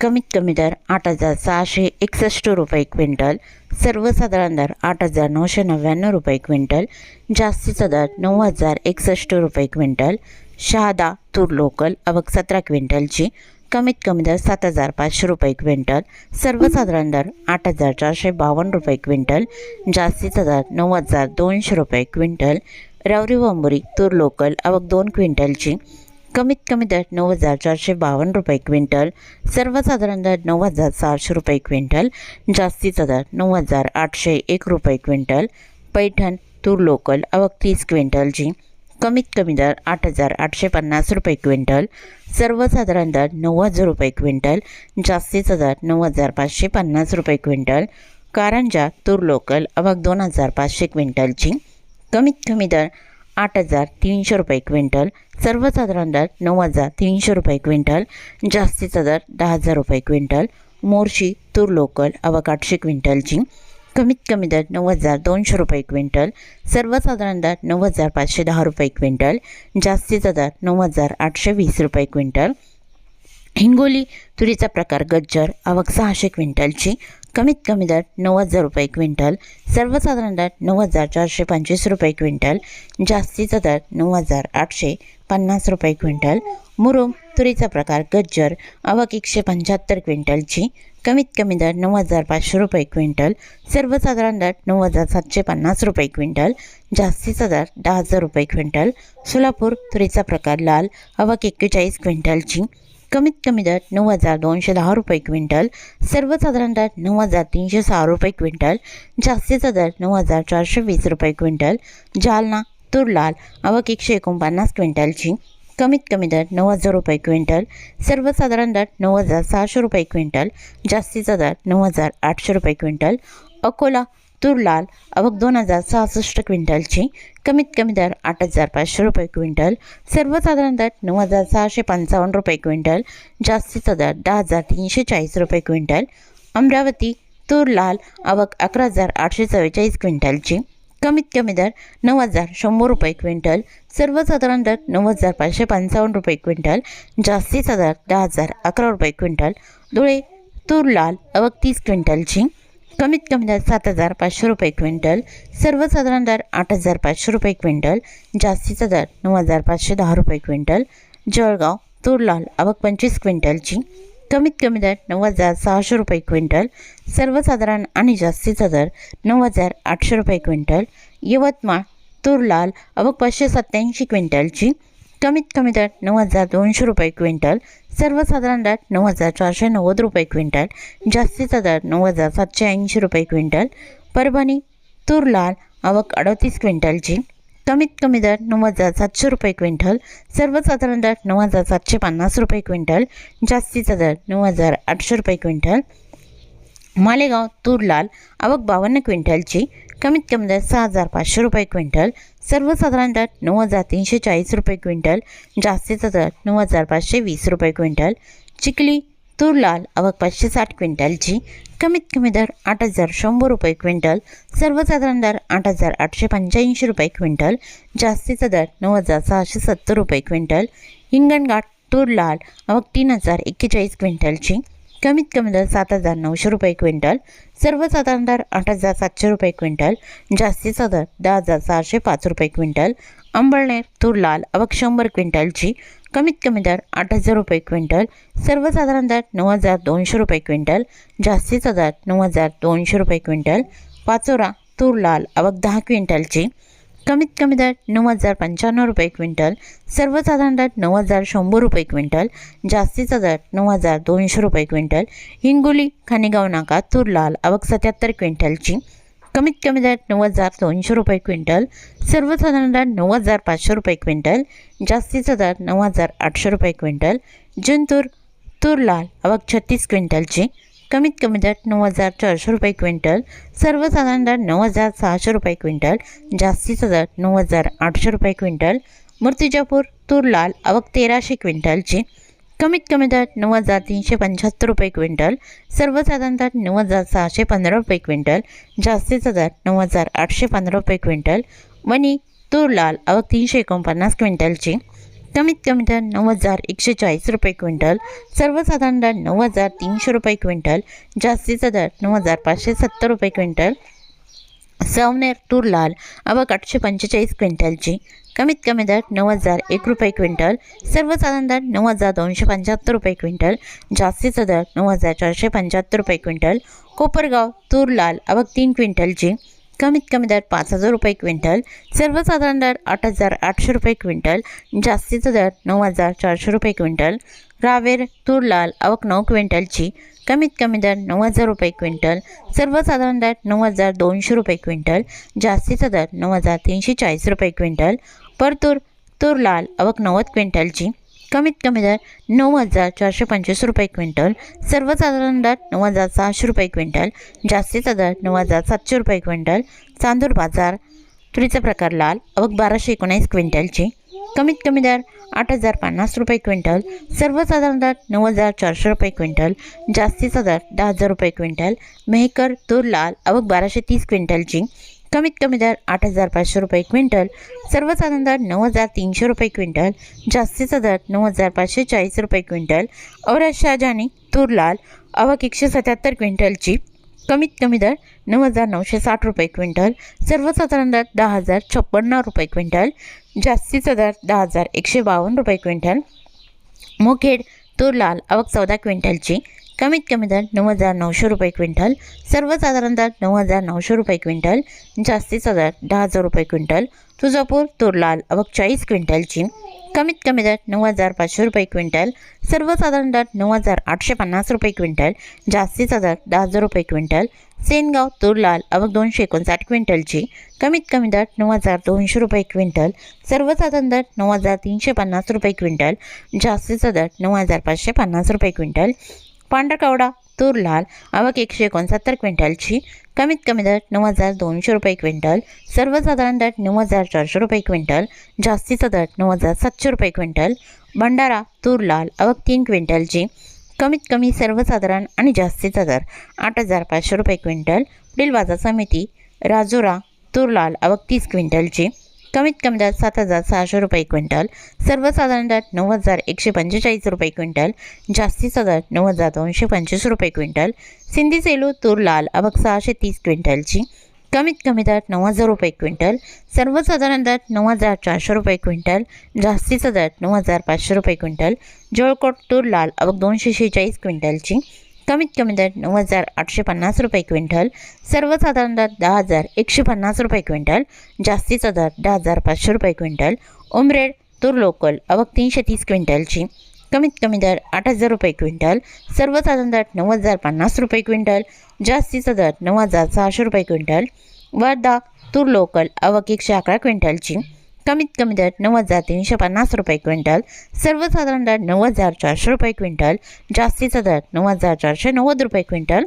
कमीत कमी दर आठ हजार सहाशे एकसष्ट रुपये क्विंटल सर्वसाधारण दर आठ हजार नऊशे नव्याण्णव रुपये क्विंटल जास्तीचा दर नऊ हजार एकसष्ट रुपये क्विंटल शहादा तूर लोकल अवक सतरा क्विंटलची कमीत कमी दर सात हजार पाचशे रुपये क्विंटल सर्वसाधारण दर आठ हजार चारशे बावन्न रुपये क्विंटल जास्तीचा दर नऊ हजार दोनशे रुपये क्विंटल रावरी वंबुरी तूर लोकल अवक दोन क्विंटलची कमीत कमी दर नऊ हजार चारशे बावन्न रुपये क्विंटल सर्वसाधारण दर नऊ हजार सहाशे रुपये क्विंटल जास्तीचा दर नऊ हजार आठशे एक रुपये क्विंटल पैठण तूर लोकल अवक तीस क्विंटलची कमीत कमी दर आठ हजार आठशे पन्नास रुपये क्विंटल सर्वसाधारण दर नऊ हजार रुपये क्विंटल जास्तीचा दर नऊ हजार पाचशे पन्नास रुपये क्विंटल कारंजा तूर लोकल अवक दोन हजार पाचशे क्विंटलची कमीत कमी दर आठ हजार तीनशे रुपये क्विंटल सर्वसाधारण दर नऊ हजार तीनशे रुपये क्विंटल जास्तीचा दर दहा हजार रुपये क्विंटल मोर्शी तूर लोकल अवक आठशे क्विंटलची कमीत कमी दर नऊ हजार दोनशे रुपये क्विंटल सर्वसाधारण दर नऊ हजार पाचशे दहा रुपये क्विंटल जास्तीचा दर नऊ हजार आठशे वीस रुपये क्विंटल. हिंगोली तुरीचा प्रकार गज्जर आवक सहाशे क्विंटलची कमीत कमी दर नऊ हजार रुपये क्विंटल सर्वसाधारण दर नऊ हजार चारशे पंचवीस रुपये क्विंटल जास्तीचा दर नऊ हजार आठशे पन्नास रुपये क्विंटल मुरुम तुरीचा प्रकार गज्जर आवक एकशे पंच्याहत्तर क्विंटलची कमीत कमी दर नऊ हजार पाचशे रुपये क्विंटल सर्वसाधारण दर नऊ हजार सातशे पन्नास रुपये क्विंटल जास्तीचा दर दहा हजार रुपये क्विंटल सोलापूर तुरीचा प्रकार लाल आवक एक्केचाळीस क्विंटलची कमीत कमी दर नऊ हजार दोनशे दहा रुपये क्विंटल सर्वसाधारण दर नऊ हजार तीनशे सहा रुपये क्विंटल जास्तीचा दर नऊ हजार चारशे वीस रुपये क्विंटल जालना तूर लाल आवक एकशे एकोणपन्नास क्विंटलची कमीत कमी दर नऊ हजार रुपये क्विंटल सर्वसाधारण दर नऊ हजार सहाशे रुपये क्विंटल जास्तीचा दर नऊ हजार आठशे रुपये क्विंटल अकोला तूर लाल अवघ दोन हजार सहासष्ट क्विंटलची कमीत कमी दर आठ हजार पाचशे रुपये क्विंटल सर्वसाधारण दर नऊ हजार सहाशे पंचावन्न रुपये क्विंटल जास्तीचा दर दहा हजार तीनशे चाळीस रुपये क्विंटल अमरावती तूर लाल अवघ अकरा हजार आठशे चव्वेचाळीस क्विंटलची कमीत कमी दर नऊ हजार शंभर रुपये क्विंटल सर्वसाधारण दर नऊ हजार पाचशे पंचावन्न रुपये क्विंटल जास्तीचा दर दहा हजार अकरा रुपये क्विंटल धुळे तूर लाल अवक तीस क्विंटलची कमीत कमी दर सात हजार पाचशे रुपये क्विंटल सर्वसाधारण दर आठ हजार पाचशे रुपये क्विंटल जास्तीचा दर नऊ हजार पाचशे दहा रुपये क्विंटल जळगाव तूर लाल पंचवीस क्विंटलची. कमीत कमी दर नऊ हजार सहाशे रुपये क्विंटल सर्वसाधारण आणि जास्तीचा दर नऊ हजार आठशे रुपये क्विंटल यवतमाळ तुरलाल अबक पाचशे सत्त्याऐंशी क्विंटलची. कमीत कमी दर नऊ हजार दोनशे रुपये क्विंटल सर्वसाधारण दर नऊ हजार चारशे नव्वद रुपये क्विंटल जास्तीचा दर नऊ हजार सातशे ऐंशी रुपये क्विंटल परभणी तूर लाल आवक अडतीस क्विंटलची कमीत कमी दर नऊ हजार सातशे रुपये क्विंटल सर्वसाधारण दर नऊ हजार सातशे पन्नास रुपये क्विंटल जास्तीचा दर नऊ हजार आठशे रुपये क्विंटल मालेगाव तूर लाल आवक बावन्न क्विंटलची कमीत कमी दर सहा हजार पाचशे रुपये क्विंटल सर्वसाधारण दर नऊ हजार तीनशे चाळीस रुपये क्विंटल जास्तीचा दर नऊ हजार पाचशे वीस रुपये क्विंटल चिखली तूर लाल आवक पाचशे साठ क्विंटलची कमीत कमी दर आठ हजार शंभर रुपये क्विंटल सर्वसाधारण दर आठ हजार आठशे पंच्याऐंशी रुपये क्विंटल जास्तीचा दर नऊ हजार सहाशे सत्तर रुपये क्विंटल हिंगणघाट तूर लाल आवक तीन हजार एक्केचाळीस क्विंटलची कमीत कमी दर सात हजार नऊशे रुपये क्विंटल सर्वसाधारण दर आठ हजार सातशे रुपये क्विंटल जास्तीचा दर दहा हजार सहाशे पाच रुपये क्विंटल अंबळनेर तूर लाल अवक शंभर क्विंटलची कमीत कमी दर आठ हजार रुपये क्विंटल सर्वसाधारण दर नऊ हजार दोनशे रुपये क्विंटल जास्तीचा दर नऊ हजार दोनशे रुपये क्विंटल पाचोरा तूर लाल अवक दहा क्विंटलची कमीत कमी दर नऊ हजार पंच्याण्णव रुपये क्विंटल सर्वसाधारण दर नऊ हजार शंभर रुपये क्विंटल जास्तीचा दर नऊ हजार दोनशे रुपये क्विंटल हिंगोली खानेगाव नाका तूर लाल आवक सत्याहत्तर क्विंटलची कमीत कमी दर नऊ हजार दोनशे रुपये क्विंटल सर्वसाधारण दर नऊ हजार पाचशे रुपये क्विंटल जास्तीचा दर नऊ हजार आठशे रुपये क्विंटल जिंतूर तूर लाल आवक छत्तीस क्विंटलची कमीत कमी दर नऊ हजार चारशे रुपये क्विंटल सर्वसाधारण दर नऊ हजार सहाशे रुपये क्विंटल जास्तीचा दर नऊ हजार आठशे रुपये क्विंटल मूर्तिजापूर तूर लाल आवक तेराशे क्विंटलची कमीत कमी दर नऊ हजार तीनशे पंच्याहत्तर रुपये क्विंटल सर्वसाधारण दर नऊ हजार सहाशे पंधरा रुपये क्विंटल जास्तीचा दर नऊ हजार आठशे पंधरा रुपये क्विंटल मनी तूर लाल आवक तीनशे एकोणपन्नास क्विंटलची कमीत कमी दर नऊ हजार एकशे चाळीस रुपये क्विंटल सर्वसाधारण दर नऊ हजार तीनशे रुपये क्विंटल जास्तीचा दर नऊ हजार पाचशे सत्तर रुपये क्विंटल. सवनेर तूर लाल आवक आठशे पंचेचाळीस क्विंटलची कमीत कमी दर नऊ हजार एक रुपये क्विंटल सर्वसाधारण दर नऊ हजार दोनशे पंच्याहत्तर रुपये क्विंटल जास्तीचा दर नऊ हजार चारशे पंच्याहत्तर रुपये क्विंटल. कोपरगाव तूर लाल आवक तीन क्विंटलची कमीत कमी दर पाच हजार रुपये क्विंटल सर्वसाधारण दर आठ हजार आठशे रुपये क्विंटल जास्तीचा दर नऊ हजार चारशे रुपये क्विंटल रावेर तूर लाल आवक नऊ क्विंटलची कमीत कमी दर नऊ हजार रुपये क्विंटल सर्वसाधारण दर नऊ हजार दोनशे रुपये क्विंटल जास्तीचा दर नऊ हजार तीनशे चाळीस रुपये क्विंटल परतूर तूर लाल आवक नव्वद क्विंटलची कमीत कमी दर नऊ हजार चारशे पंचवीस रुपये क्विंटल सर्वसाधारण दर नऊ हजार सहाशे रुपये क्विंटल जास्तीचा दर नऊ हजार सातशे रुपये क्विंटल चांदूर बाजार तुरीचा प्रकार लाल अवघ बाराशे एकोणीस क्विंटलची. कमीत कमी दर आठ हजार पन्नास रुपये क्विंटल सर्वसाधारण दर नऊ हजार चारशे रुपये क्विंटल जास्तीचा दर दहा हजार रुपये क्विंटल मेहकर तूर लाल अवघ बाराशे तीस क्विंटलची. कमीत कमी दर आठ हजार पाचशे रुपये क्विंटल सर्वसाधारण दर नऊ हजार तीनशे रुपये क्विंटल जास्तीचा दर नऊ हजार पाचशे चाळीस रुपये क्विंटल औरज शाहजानी तूर लाल आवक एकशे सत्याहत्तर क्विंटलची कमीत कमी दर नऊ हजार नऊशे साठ रुपये क्विंटल सर्वसाधारण दर दहा हजार छप्पन्न रुपये क्विंटल जास्तीचा दर दहा हजार एकशे बावन्न रुपये क्विंटल मुखेड तूर लाल आवक चौदा क्विंटलची कमीत कमी दर नऊ हजार नऊशे रुपये क्विंटल सर्वसाधारण दर नऊ हजार नऊशे रुपये क्विंटल जास्तीचा दर दहा हजार रुपये क्विंटल तुळजापूर तुरलाल लाल चाळीस क्विंटलची कमीत कमी दर नऊ हजार पाचशे रुपये क्विंटल सर्वसाधारण दर नऊ हजार आठशे पन्नास रुपये क्विंटल जास्तीचा दर दहा हजार रुपये क्विंटल सेनगाव तुरलाल लाल दोनशे एकोणसाठ क्विंटलची कमीत कमी दर नऊ हजार दोनशे रुपये क्विंटल सर्वसाधारण दर नऊ हजार तीनशे पन्नास रुपये क्विंटल जास्तीचा दर नऊ हजार पाचशे पन्नास रुपये क्विंटल पांढरकवडा तूर लाल आवक एकशे एकोणसत्तर क्विंटलची कमीत कमी दर नऊ हजार दोनशे रुपये क्विंटल सर्वसाधारण दर नऊ हजार चारशे रुपये क्विंटल जास्तीचा दर नऊ हजार सातशे रुपये क्विंटल भंडारा तूर लाल आवक तीन क्विंटलची कमीत कमी सर्वसाधारण आणि जास्तीचा दर आठ हजार पाचशे रुपये क्विंटल पुढील बाजार समिती राजुरा तूर लाल आवक तीस क्विंटलची कमीत कमी दर सात हजार सहाशे रुपये क्विंटल सर्वसाधारण दर नऊ हजार एकशे पंचेचाळीस रुपये क्विंटल जास्तीचा दर नऊ हजार दोनशे पंचवीस रुपये क्विंटल सिंधी सेलू तूर लाल अबक सहाशे तीस क्विंटलची कमीत कमी दर नऊ हजार रुपये क्विंटल सर्वसाधारण दर नऊ हजार चारशे रुपये क्विंटल जास्तीचा दर नऊ हजार पाचशे रुपये क्विंटल जळकोट तूर लाल अबक दोनशे शेहेचाळीस क्विंटलची कमीत कमी दर नऊ हजार आठशे पन्नास रुपये क्विंटल सर्वसाधारण दर दहा हजार एकशे पन्नास रुपये क्विंटल जास्तीचा दर दहा हजार पाचशे रुपये क्विंटल उमरेड तूर लोकल अवक तीनशे तीस क्विंटलची. कमीत कमी दर आठ हजार रुपये क्विंटल सर्वसाधारण दर नऊ हजार पन्नास रुपये क्विंटल जास्तीचा दर नऊ हजार सहाशे रुपये क्विंटल वर्धा तूर लोकल आवक एकशे अकरा क्विंटलची. कमीत कमी दर नऊ हजार तीनशे पन्नास रुपये क्विंटल सर्वसाधारण दर नऊ हजार चारशे रुपये क्विंटल जास्तीचा दर नऊ हजार चारशे नव्वद रुपये क्विंटल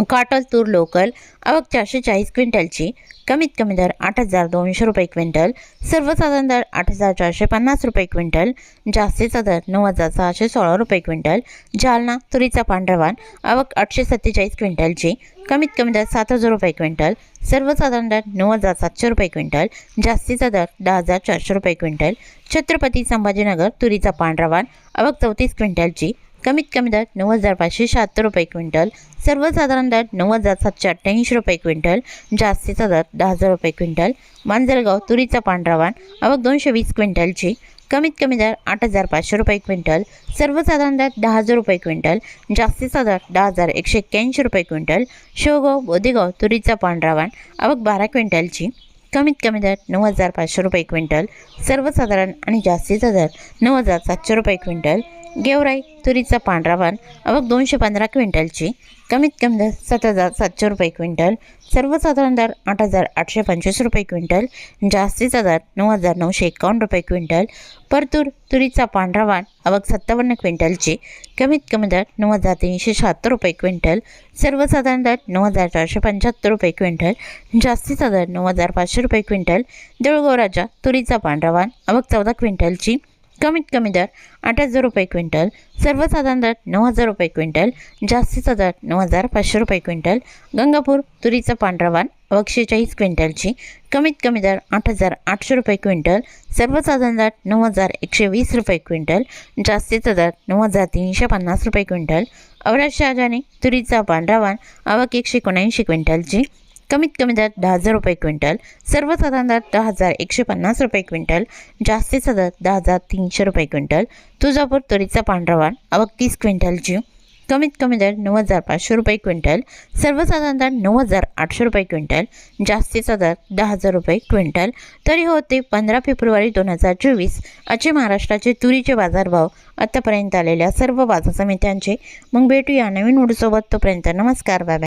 काटल तूर लोकल आवक चारशे चाळीस क्विंटलची कमीत कमी दर आठ हजार दोनशे रुपये क्विंटल सर्वसाधारण दर आठ हजार चारशे पन्नास रुपये क्विंटल जास्तीचा दर नऊ हजार सहाशे सोळा रुपये क्विंटल जालना तुरीचा पांढरवान आवक आठशे सत्तेचाळीस क्विंटलची कमीत कमी दर सात हजार रुपये क्विंटल सर्वसाधारण दर नऊ हजार सातशे रुपये क्विंटल जास्तीचा दर दहा हजार चारशे रुपये क्विंटल छत्रपती संभाजीनगर तुरीचा पांढरवान आवक चौतीस क्विंटलची कमीत कमी दर नऊ हजार पाचशे शहात्तर रुपये क्विंटल सर्वसाधारण दर नऊ हजार सातशे अठ्ठ्याऐंशी रुपये क्विंटल जास्तीचा दर दहा हजार रुपये क्विंटल मांजरगाव तुरीचा पांढरावान आवक दोनशे वीस क्विंटलची कमीत कमी दर आठ हजार पाचशे रुपये क्विंटल सर्वसाधारण दर दहा हजार रुपये क्विंटल जास्तीचा दर दहा हजार एकशे एक्क्याऐंशी रुपये क्विंटल शेवगाव बोदेगाव तुरीचा पांढरावान आवक बारा क्विंटलची कमीत कमी दर नऊ हजार पाचशे रुपये क्विंटल सर्वसाधारण आणि जास्तीचा दर नऊ हजार सातशे रुपये क्विंटल गेवराई तुरीचा पांढरा वाण आवक दोनशे पंधरा क्विंटलची कमीत कमी दर सात हजार सातशे रुपये क्विंटल सर्वसाधारण दर आठ हजार आठशे पंचवीस रुपये क्विंटल जास्तीचा दर नऊ हजार नऊशे एकावन्न रुपये क्विंटल परतूर तुरीचा पांढरा वाण आवक सत्तावन्न क्विंटलची कमीत कमी दर नऊ हजार तीनशे शहात्तर रुपये क्विंटल सर्वसाधारण दर नऊ हजार चारशे पंच्याहत्तर रुपये क्विंटल जास्तीचा दर नऊ हजार पाचशे रुपये क्विंटल देऊळगाव तुरीचा पांढरा वाण आवक चौदा क्विंटलची कमीत कमी दर आठ हजार रुपये क्विंटल सर्वसाधारण दर नऊ हजार रुपये क्विंटल जास्तीचा दर नऊ हजार पाचशे रुपये क्विंटल गंगापूर तुरीचा पांढरा एकशेचाळीस क्विंटलची कमीत कमी दर आठ हजार आठशे रुपये क्विंटल सर्वसाधारण दर नऊ हजार एकशे वीस रुपये क्विंटल जास्तीचा दर नऊ हजार तीनशे पन्नास रुपये क्विंटल औरत शहाजाने तुरीचा पांढरावान आवक एकशे एकोणऐंशी क्विंटलची कमीत कमी दर दहा हजार रुपये क्विंटल सर्वसाधारण दर दहा हजार एकशे पन्नास रुपये क्विंटल जास्तीचा दर दहा हजार तीनशे रुपये क्विंटल तुळजापूर तुरीचा पांढरा वाण आवक तीस क्विंटलची कमीत कमी दर नऊ हजार पाचशे रुपये क्विंटल सर्वसाधारण दर नऊ हजार आठशे रुपये क्विंटल जास्तीचा दर दहा हजार रुपये क्विंटल. तरी होते पंधरा फेब्रुवारी दोन हजार चोवीस असे महाराष्ट्राचे तुरीचे बाजारभाव आतापर्यंत आलेल्या सर्व बाजार समित्यांचे. मग भेटूया नवीन उडसोबत तोपर्यंत नमस्कार बाय बाय.